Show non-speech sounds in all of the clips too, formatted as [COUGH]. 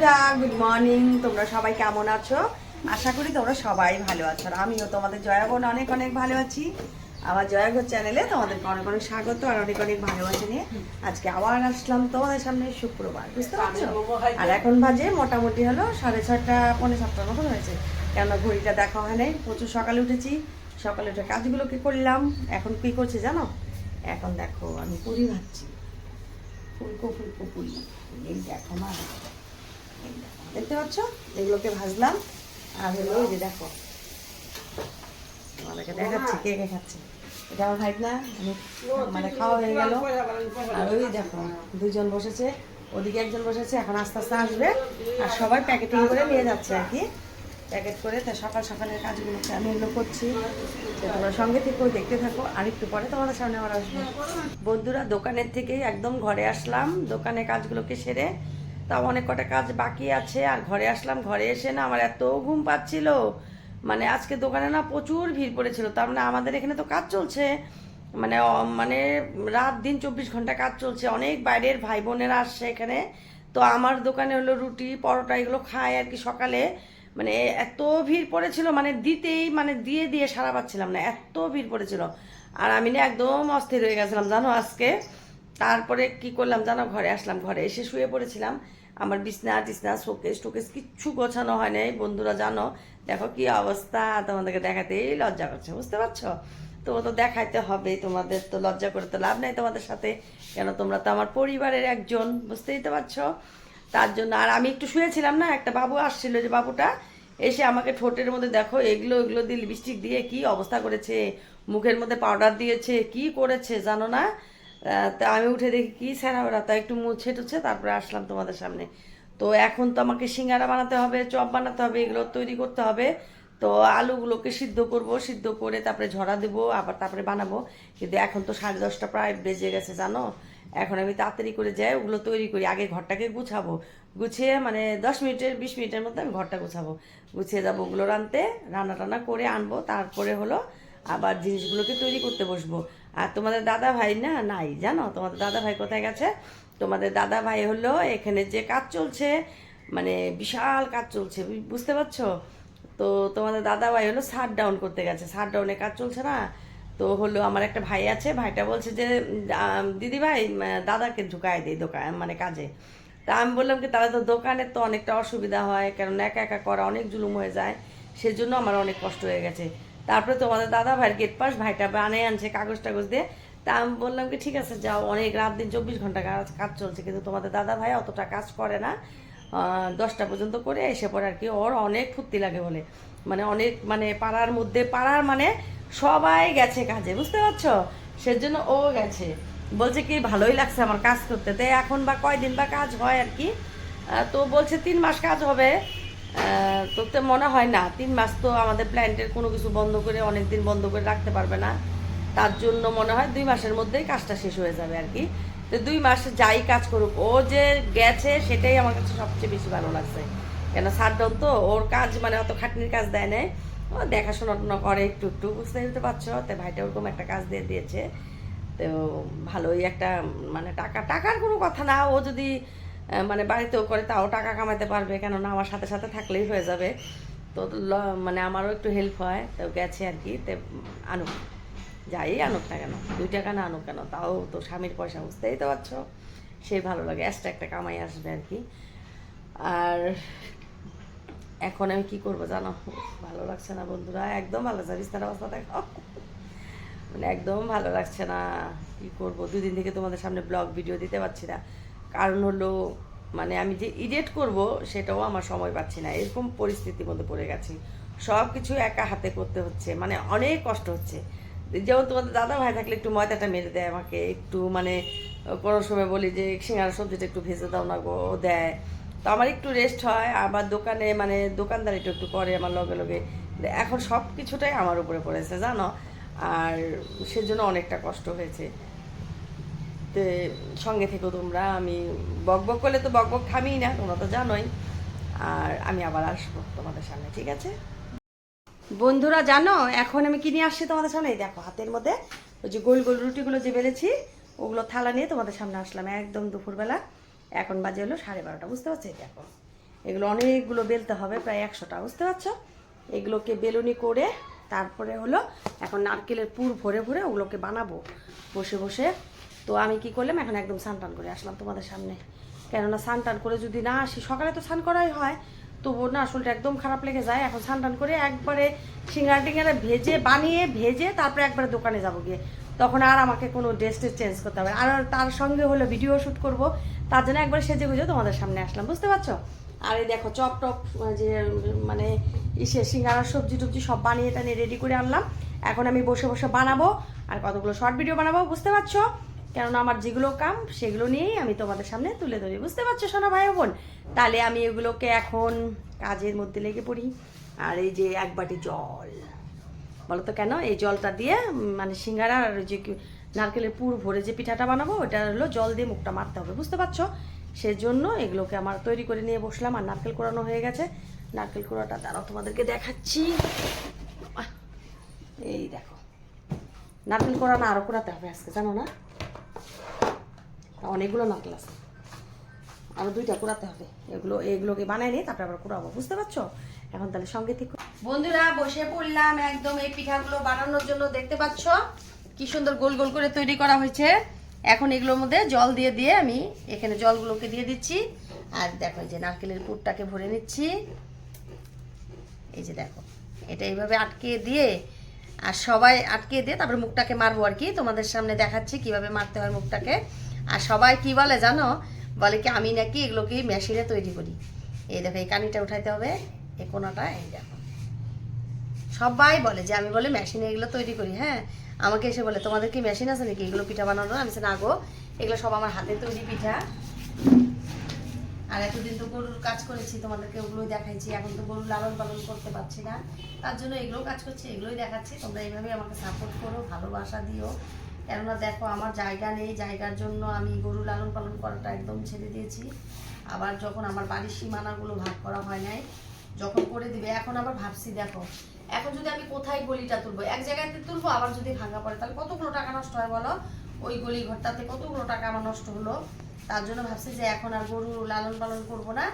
বন্ধুরা good morning তোমরা সবাই কেমন আছো? আশা করি তোমরা সবাই ভালো আছো, আর আমিও তোমাদের জয়া বোন অনেক অনেক ভালো আছি। আমার জয়া ঘর চ্যানেলে তোমাদেরকে অনেক অনেক স্বাগত আর অনেক অনেক ভালোবাসা নিয়ে আজকে আবার আসলাম তোমাদের সামনে শুক্রবার, বুঝতে পারছ? আর এখন বাজে মোটামুটি হলো সাড়ে ছটা পৌনে সাতটার মতন হয়েছে। কেননা ঘড়িটা দেখা হয় নাই, প্রচুর সকালে উঠেছি, সকালে উঠে কাজগুলোকে করলাম। এখন কি করছে জানো? এখন দেখো, আমি পুরি ভাবছি ফুলকো ফুলকো পুরি। এই দেখো মা। দেখতে পাচ্ছ? এগুলোকে ভাজলাম। আর হলো ওই যে দেখো। তোমাদেরকে দেখাচ্ছি কে কে খাচ্ছে। এটা আমার ভাই না মানে খাওয়া হয়ে গেল। আর ওই দেখো দুজন বসেছে ওদিকে একজন বসেছে এখন আস্তে আস্তে আসবে। আর সবাই প্যাকেটিং করে নিয়ে যাচ্ছে আর কি। প্যাকেট করে তা সকাল সকালের কাজগুলোকে আমি এগুলো করছি। তোমরা সঙ্গে থেকেও দেখতে থাকো। আর একটু পরে তোমাদের সামনে আবার আসব। বন্ধুরা দোকানের থেকেই একদম ঘরে আসলাম। দোকানে কাজগুলোকে সেরে তাও অনেক কটা কাজ বাকি আছে। আর ঘরে আসলাম, ঘরে এসে না আমার এত ঘুম পাচ্ছিল। মানে আজকে দোকানে না প্রচুর ভিড় পড়েছিল। তার মানে আমাদের এখানে তো কাজ চলছে। মানে মানে রাত দিন চব্বিশ ঘণ্টা কাজ চলছে। অনেক বাইরের ভাই বোনেরা আসছে এখানে। তো আমার দোকানে হলো রুটি, পরোটা এগুলো খায় আর কি সকালে। মানে এত ভিড় পড়েছিল মানে দিতেই মানে দিয়ে দিয়ে সারা পাচ্ছিলাম না। এত ভিড় পড়েছিল। আর আমি না একদম অস্থির হয়ে গেছিলাম, জানো আজকে? তারপরে কি করলাম, জানো, ঘরে আসলাম। ঘরে এসে শুয়ে পড়েছিলাম। আমার বিছনা, টিছনা, শোকেস, টোকেস কিচ্ছু গোছানো হয় নাই। বন্ধুরা, জানো? দেখো কি অবস্থা। তোমাদেরকে দেখাতেই লজ্জা করছে, বুঝতে পারছ? তো তো দেখাইতে হবে, তোমাদের তো লজ্জা করে তো লাভ নাই তোমাদের সাথে। কেন তোমরা তো আমার পরিবারের একজন, বুঝতেই তো পারছ? তার জন্য আর আমি একটু শুয়েছিলাম না, একটা বাবু আসছিল যে বাবুটা। এসে আমাকে ঠোঁটের মধ্যে দেখো, এগুলো এগুলো দিয়ে লিপস্টিক দিয়ে কি অবস্থা করেছে? মুখের মধ্যে পাউডার দিয়েছে, কি করেছে, জানো না? তা আমি উঠে দেখি কি স্যারা ওরা, তা একটু মুছে টুছে তারপরে আসলাম তোমাদের সামনে। তো এখন তো আমাকে সিঙ্গারা বানাতে হবে, চপ বানাতে হবে, এগুলো তৈরি করতে হবে। তো আলুগুলোকে সিদ্ধ করব, সিদ্ধ করে তারপরে ঝরা দেবো, আবার তারপরে বানাবো। কিন্তু এখন তো সাড়ে দশটা প্রায় বেজে গেছে, জানো? এখন আমি তাড়াতাড়ি করে যাই, ওগুলো তৈরি করি, আগে ঘরটাকে গুছাবো। গুছিয়ে মানে দশ মিনিটের, বিশ মিনিটের মধ্যে আমি ঘরটা গুছাবো। গুছিয়ে যাব ওগুলো রানতে রান্না টান্না করে আনব, তারপরে হলো আবার জিনিসগুলোকে তৈরি করতে বসবো। আর তোমাদের দাদা ভাই না, নাই, জানো? তোমাদের দাদা ভাই কোথায় গেছে? তোমাদের দাদা ভাই হলো এখানে যে কাজ চলছে মানে বিশাল কাজ চলছে বুঝতে পারছ? তো তোমাদের দাদা ভাই হলো শাট ডাউন করতে গেছে। শাট ডাউনে কাজ চলছে না? তো হলো আমার একটা ভাই আছে, ভাইটা বলছে যে দিদি ভাই দাদাকে ঢুকায় দিই দোকান মানে কাজে। তা আমি বললাম কি, তাহলে তো দোকানের তো অনেকটা অসুবিধা হয়, কারণ একা একা করা অনেক জুলুম হয়ে যায়, সেজন্য আমার অনেক কষ্ট হয়ে গেছে। তারপরে তোমাদের দাদা ভাইয়ের গেট পাস ভাইটা বানিয়ে আনছে, কাগজ টাগজ দিয়ে। তা আমি বললাম কি, ঠিক আছে, যাও, অনেক রাত দিন চব্বিশ ঘণ্টা কাজ কাজ চলছে, কিন্তু তোমাদের দাদা ভাই অতটা কাজ করে না। দশটা পর্যন্ত করে এসে পরে আর কি, ওর অনেক ফুর্তি লাগে বলে। মানে অনেক মানে পাড়ার মধ্যে, পাড়ার মানে সবাই গেছে কাজে, বুঝতে পারছ? সেজন্য ও গেছে। বলছে কি, ভালোই লাগছে আমার কাজ করতে। তাই এখন বা কয়দিন বা কাজ হয় আর কি তো বলছে তিন মাস কাজ হবে। আহ, তো তো মনে হয় না তিন মাস তো আমাদের প্ল্যান্টের কোনো কিছু বন্ধ করে অনেক দিন বন্ধ করে রাখতে পারবে না। তার জন্য মনে হয় দুই মাসের মধ্যেই কাজটা শেষ হয়ে যাবে আর কি। তো দুই মাস যাই কাজ করুক ও যে গেছে সেটাই আমার কাছে সবচেয়ে বেশি ভালো লাগছে। কেন সারডন তো ওর কাজ মানে অত খাটনির কাজ দেয় নাই। ও দেখাশোনা করে একটু একটু বুঝতে দিতে পারছ। তো ভাইটা ওরকম একটা কাজ দিয়ে দিয়েছে। তো ভালোই একটা মানে টাকা টাকার কোনো কথা না। ও যদি মানে বাড়িতেও করে, তাও টাকা কামাতে পারবে, কেননা আমার সাথে সাথে থাকলেই হয়ে যাবে। তো মানে আমারও একটু হেল্প হয়, তো গেছে আর কি। তো, আনুক, যাই আনুক না কেন, দুই টাকা না আনুক কেন, তাও তো স্বামীর পয়সা, বুঝতেই তো পারছ। সেই ভালো লাগে এক্সট্রা একটা কামাই আসবে আর কি। আর এখন আমি কি করব জানো? ভালো লাগছে না বন্ধুরা, একদম ভালো লাগছে বিস্তার অবস্থা দেখো। মানে একদম ভালো লাগছে না, কি করব? দুদিন থেকে তোমাদের সামনে ব্লগ ভিডিও দিতে পারছি না। কারণ হলো মানে আমি যে এডিট করব, সেটাও আমার সময় পাচ্ছি না। এরকম পরিস্থিতির মধ্যে পড়ে গেছি। সব কিছু একা হাতে করতে হচ্ছে। মানে অনেক কষ্ট হচ্ছে। যেমন তোমাদের দাদা ভাই থাকলে একটু ময়দাটা মেরে দেয় আমাকে। একটু মানে কোনো সময় বলি যে, সিঙ্গারা সবজিটা একটু ভেজে দাও না গো দেয়। তো আমার একটু রেস্ট হয়। আবার দোকানে মানে দোকানদার দোকানদারিটা একটু করে আমার লগে লগে। এখন সব কিছুটাই আমার উপরে পড়েছে, জানো? আর সেজন্য অনেকটা কষ্ট হয়েছে। সঙ্গে থেকো তোমরা। আমি বক বক করলে তো বক বক থামিই না, তোমরা তো জানোই। আর আমি আবার আসব তোমাদের সামনে, ঠিক আছে? বন্ধুরা, জানো, এখন আমি কিনে আসছি তোমাদের সামনে? দেখো, হাতের মধ্যে ওই যে গোল গোল রুটিগুলো যে বেলেছি, ওগুলো থালা নিয়ে তোমাদের সামনে আসলাম একদম দুপুরবেলা। এখন বাজে হলো সাড়ে বারোটা, বুঝতে পারছ? দেখো, এগুলো অনেকগুলো বেলতে হবে, প্রায় একশোটা, বুঝতে পারছ? এগুলোকে বেলুনি করে তারপরে হলো, এখন নারকেলের পুর ভরে ভরে ওগুলোকে বানাবো। বসে বসে তো আমি কি করলাম? এখন একদম স্নান করে আসলাম তোমাদের সামনে। কেননা স্নান করে যদি না আসি, সকালে তো স্নান করাই হয় তবু না আসলটা একদম খারাপ লেগে যায়। এখন স্নান করে একবারে সিঙ্গারা টিঙ্গারা ভেজে, বানিয়ে ভেজে তারপরে একবারে দোকানে যাব গিয়ে। তখন আর আমাকে কোনো ড্রেস চেঞ্জ করতে হবে আর তার সঙ্গে হলো ভিডিও শ্যুট করব। তার জন্য একবার সেজে গুজে তোমাদের সামনে আসলাম। বুঝতে পারছ? আর এই দেখো চপ টপ যে মানে ইসে সিঙ্গারা সবজি টবজি সব বানিয়ে টানিয়ে রেডি করে আনলাম। এখন আমি বসে বসে বানাবো। আর কতগুলো শর্ট ভিডিও বানাবো, বুঝতে পারছ? কেননা আমার যেগুলো কাম, সেগুলো নিয়েই আমি তোমাদের সামনে তুলে ধরি। বুঝতে পারছ, সোনা ভাই বোন? তাহলে আমি এগুলোকে এখন কাজের মধ্যে লেগে পড়ি। আর এই যে এক বাটি জল। বলো তো কেন? এই জলটা দিয়ে মানে সিঙ্গারা আর যে নারকেলের পুর ভরে যে পিঠাটা বানাবো, ওটা হলো জল দিয়ে মুখটা মারতে হবে। বুঝতে পারছ? সেজন্য এগুলোকে আমার তৈরি করে নিয়ে বসলাম। আর নারকেল কোড়ানো হয়ে গেছে। নারকেল কোড়াটা দাঁড়াও, তোমাদেরকে দেখাচ্ছি। এই দেখো। নারকেল কোড়ানো আরও কোড়াতে হবে আজকে, জানো না? অনেকগুলো নারকেল আছে। আরও দুইটা কুড়াতে হবে। এগুলো, এগুলোকে বানাই নিয়ে তারপরে আবার কুড়াবো। বুঝতে পারছ? এখন তাহলে সঙ্গে থেকে। বন্ধুরা, বসে পড়লাম একদম এই পিঠাগুলো বানানোর জন্য। দেখতে পাচ্ছ? কি সুন্দর গোল গোল করে তৈরি করা হয়েছে। এখন এগুলোর মধ্যে জল দিয়ে দিয়ে আমি এখানে জলগুলোকে দিয়ে দিচ্ছি। আর দেখো যে নারকেলের পুরটাকে ভরে নিচ্ছি। এই যে দেখো, এটা এইভাবে আটকে দিয়ে, আর সবাই আটকে দিয়ে তারপরে মুখটাকে মারবো আর কি। তোমাদের সামনে দেখাচ্ছি কীভাবে মারতে হয় মুখটাকে। আর সবাই কি বলে জানো? বলে কি, আমি নাকি এগুলোকে মেশিনে তৈরি করি। এই দেখো, এই কানিটা উঠাইতে হবে, এই কোনাটা, এই দেখো। সবাই বলে যে, আমি বলে মেশিনে এগুলো তৈরি করি হ্যাঁ? আমাকে এসে বলে, তোমাদের কি মেশিন আছে নাকি? এগুলো পিঠা বানানো? আমি না গো, এগুলো সব আমার হাতে তৈরি পিঠা। আর এতদিন তো গরুর কাজ করেছি, তোমাদেরকে ওগুলোই দেখাইছি। এখন তো গরু লালন পালন করতে পারছি না। তার জন্য এগুলোও কাজ করছি, এগুলোই দেখাচ্ছি। তোমরা এইভাবে আমাকে সাপোর্ট করো, ভালোবাসা দিও। কেননা দেখো, আমার জায়গা নেই, জায়গার জন্য আমি গরু লালন পালন করাটা একদম ছেড়ে দিয়েছি। আবার যখন আমার বাড়ির সীমানাগুলো ভাগ করা হয় নাই, যখন করে দিবে, এখন আবার ভাবছি, দেখো, এখন যদি আমি কোথায় গলিটা তুলবো? এক জায়গাতে তুলবো, আবার যদি ভাঙা পড়ে, তাহলে কতগুলো টাকা নষ্ট হয় বলো? ওই গলি ঘরটাতে কতগুলো টাকা আমার নষ্ট হলো? তার জন্য ভাবছি যে এখন আর গরু লালন পালন করব না।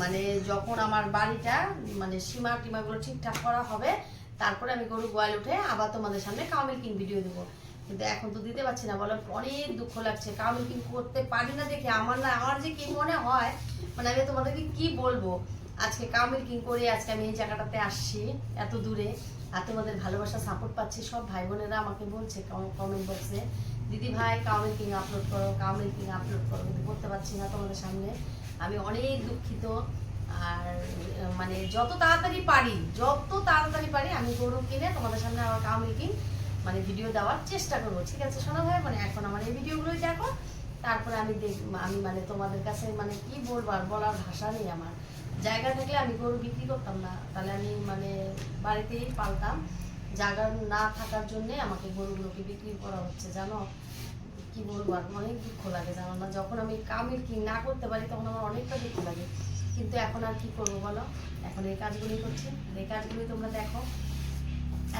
মানে যখন আমার বাড়িটা মানে সীমা টিমাগুলো ঠিকঠাক করা হবে, তারপরে আমি গরু গোয়াল উঠে আবার তোমাদের সামনে কাউ মিল্কিং ভিডিও দেবো। কিন্তু এখন তো দিতে পারছি না, বলো, অনেক দুঃখ লাগছে। কাউ মিল্কিং করতে পারি না দেখে? আমার না, আমার যে কি মনে হয় মানে আমি তোমাদেরকে কি বলব? আজকে কাউ মিল্কিং করে আজকে আমি এই জায়গাটাতে আসছি, এত দূরে, আর তোমাদের ভালোবাসা সাপোর্ট পাচ্ছি সব ভাই বোনেরা আমাকে বলছে কমেন্ট বক্সে দিদি ভাই কামেল কিং আপলোড করো কামেল কিং আপলোড করো, কিন্তু করতে পারছি না তোমাদের সামনে। আমি অনেক দুঃখিত, আর মানে যত তাড়াতাড়ি পারি, যত তাড়াতাড়ি পারি, আমি গরু কিনে তোমাদের সামনে আমার কামেল কিং মানে ভিডিও দেওয়ার চেষ্টা করব, ঠিক আছে শোনা ভাই? মানে এখন আমার এই ভিডিওগুলোই দেখো, তারপরে আমি দেখ, আমি মানে তোমাদের কাছে মানে কি বলব আর বলার ভাষা নেই আমার। জায়গা থাকলে আমি গরু বিক্রি করতাম না, তাহলে আমি মানে বাড়িতেই পালতাম। জায়গা না থাকার জন্যে আমাকে গরুগুলোকে বিক্রি করা হচ্ছে, জানো? কি বলব আর অনেক দুঃখ লাগে, জানো না? যখন আমি কামের কি না করতে পারি, তখন আমার অনেকটা দুঃখ লাগে। কিন্তু এখন আর কি করব বলো? এখন এই কাজগুলোই করছি, এই কাজগুলোই তোমরা দেখো।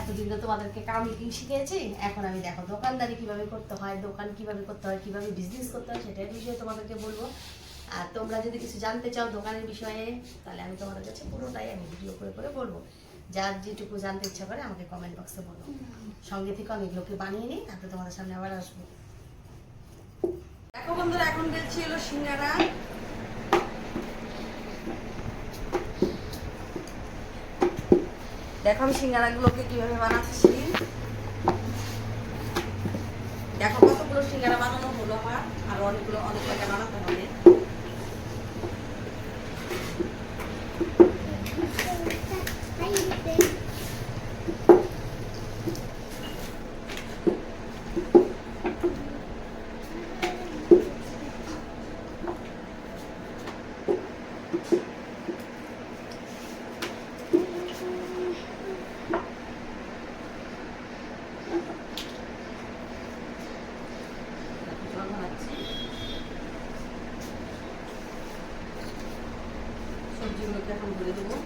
এতদিন তো তোমাদেরকে কামিকিং শিখিয়েছি এখন আমি দেখো দোকানদারি কীভাবে করতে হয়, দোকান কীভাবে করতে হয়, কীভাবে বিজনেস করতে হয় সেটার বিষয়ে তোমাদেরকে বলব। আর তোমরা যদি কিছু জানতে চাও দোকানের বিষয়ে, তাহলে আমি তোমাদের কাছে পুরোটাই আমি ভিডিও করে করে বলব। যার যেটুকু জানতে ইচ্ছা করে আমাকে কমেন্ট বক্সে বলো। সঙ্গে থেকে আমি এগুলোকে বানিয়ে নিই, তারপরে তোমাদের সামনে আবার আসব। দেখো বন্ধুরা, এখন দেখছি হলো সিঙ্গারা। দেখো আমি সিঙ্গারাগুলোকে কীভাবে বানাচ্ছি। দেখো কতগুলো সিঙ্গারা বানানো হলো আমার আর অনেকগুলো অনেক টাকা বানাতে হবে জল বানাচ্ছি সবজিগুলোকে এখন ভরে দেবো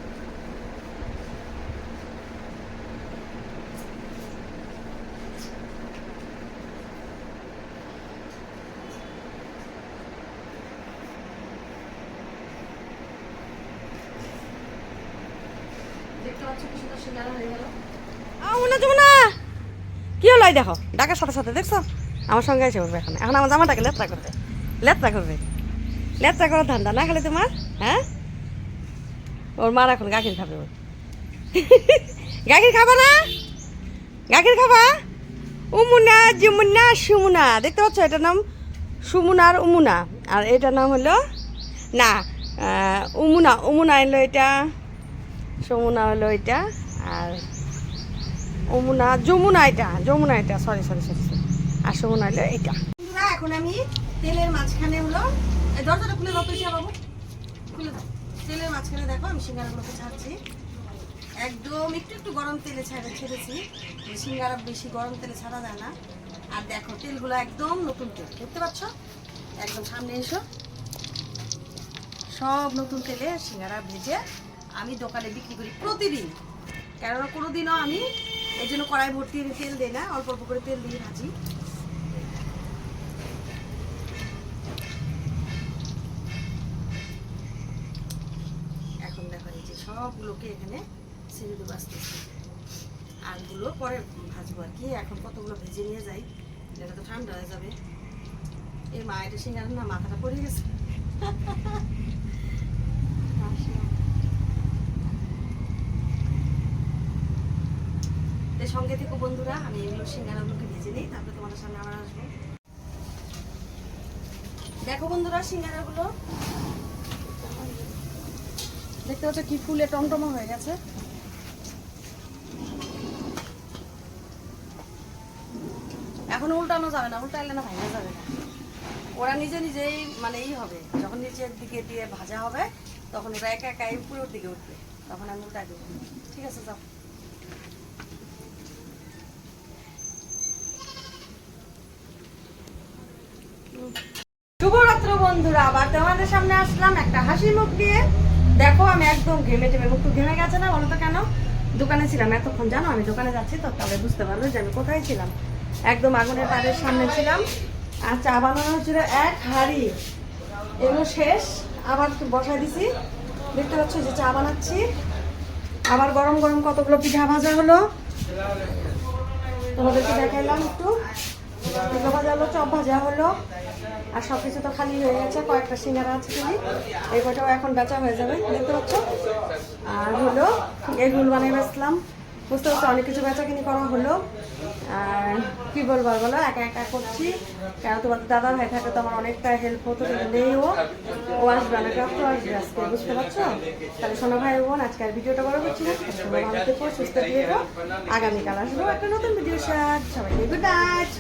পাচ্ছ কি হলো দেখো ডাকার সাথে সাথে দেখছ আমার সঙ্গে এসে উঠবে এখন এখন আমার জামাটাকে লেত্রা করবে লেত্রা করবে লেত্রা করার ধান্দা না খেলে তোমার হ্যাঁ ওর মার এখন গাখির খাবে ওর গাখির খাবা না গাখির খাবা উমুনা জিমুনা সুমুনা দেখতে পাচ্ছ এটার নাম সুমুনা আর উমুনা আর এটার নাম হলো না উমুনা উমুনা হলো এটা সমুনা হলো এটা? আর অমুনা যমুনা এটা যমুনা এটা সরি সরি সরি সরি আর সমুনা হলো এটা এখন আমি তেলের মাঝখানে হলো দরজাটা খুলে দাও বাবু। খুলে দাও। তেলের মাঝখানে দেখো, আমি সিঙ্গারাগুলোকে ছাড়ছি। একদম একটু একটু গরম তেলে ছেড়ে ছেড়েছি। সিঙ্গারা বেশি গরম তেলে ছাড়া যায় না। আর দেখো, তেলগুলো একদম নতুন তেল। দেখতে পাচ্ছ? একদম সামনে এসো। সব নতুন তেলে সিঙ্গারা ভেজে আমি দোকানে বিক্রি করি প্রতিদিন। কেননা কোনোদিনও আমি এই জন্য কড়াই ভর্তি আমি তেল দিই না, অল্প অল্প করে তেল দিয়ে ভাজি। এখন দেখো এই যে সবগুলোকে এখানে ছেড়ে দেবো আস্তে আরগুলো পরে ভাজবো আর কি, এখন কতগুলো ভেজে নিয়ে যাই, এটা তো ঠান্ডা হয়ে যাবে। এই মা, এটা সিঙ্গার না, মাথাটা পড়ে গেছে। [LAUGHS] সঙ্গে থেকে বন্ধুরা, আমি সিঙ্গারাগুলোকে ভেজে নিই, তারপরে তোমাদের সামনে আবার আসব। দেখো বন্ধুরা সিঙ্গারাগুলো। দেখতে পাচ্ছ কি ফুলে টমটমা হয়ে গেছে। এখন উল্টানো যাবে না, উল্টাইলে না ভাঙা যাবে না। ওরা নিজে নিজেই মানে ই হবে, যখন নিচের দিকে দিয়ে ভাজা হবে, তখন ওরা একা একাই উপরের দিকে উঠবে। তখন আমি উল্টাই দেবো। ঠিক আছে, যাও। বন্ধুরা, আবার তোমাদের সামনে আসলাম একটা হাসি মুখ দিয়ে। দেখো, আমি একদম ঘেমে টেমে মুখ ঘেমে গেছে না, বলো তো কেন? দোকানে ছিলাম এতক্ষণ, জানো? আমি দোকানে যাচ্ছি তো, তাহলে বুঝতে পারল যে আমি কোথায় ছিলাম। একদম আগুনের তারের সামনে ছিলাম। আর চা বানানো হচ্ছিল এক হাড়ি। এগুলো শেষ। আবার বসাই দিছি। দেখতে পাচ্ছ যে চা বানাচ্ছি। আবার গরম গরম কতগুলো পিঠা ভাজা হলো? তোমাদেরকে দেখাইলাম একটু। পিঠা ভাজা হলো, চপ ভাজা হলো, আর সব কিছু তো খালি হয়ে গেছে, কয়েকটা সিঙ্গারা আছে খালি এই কটাও এখন বেচা হয়ে যাবে, দেখতে পাচ্ছ? আর হলো এগুলো বানিয়ে বেচলাম। বুঝতে পারছ, অনেক কিছু বেচা কিনি করা হলো। আর কি বলব বলো, একা একা করছি। কেন তোমার দাদা ভাই থাকে, তো আমার অনেকটা হেল্প হতো নেই ও ও আসবে অনেক রাত আসবে আজকে, বুঝতে পারছ? তাহলে শোনো ভাই বোন, আজকে আর ভিডিওটা বড় করছি না। সুস্থ থেকো। আগামীকাল আসব একটা নতুন ভিডিও সাথ। সবাইকে গুড নাইট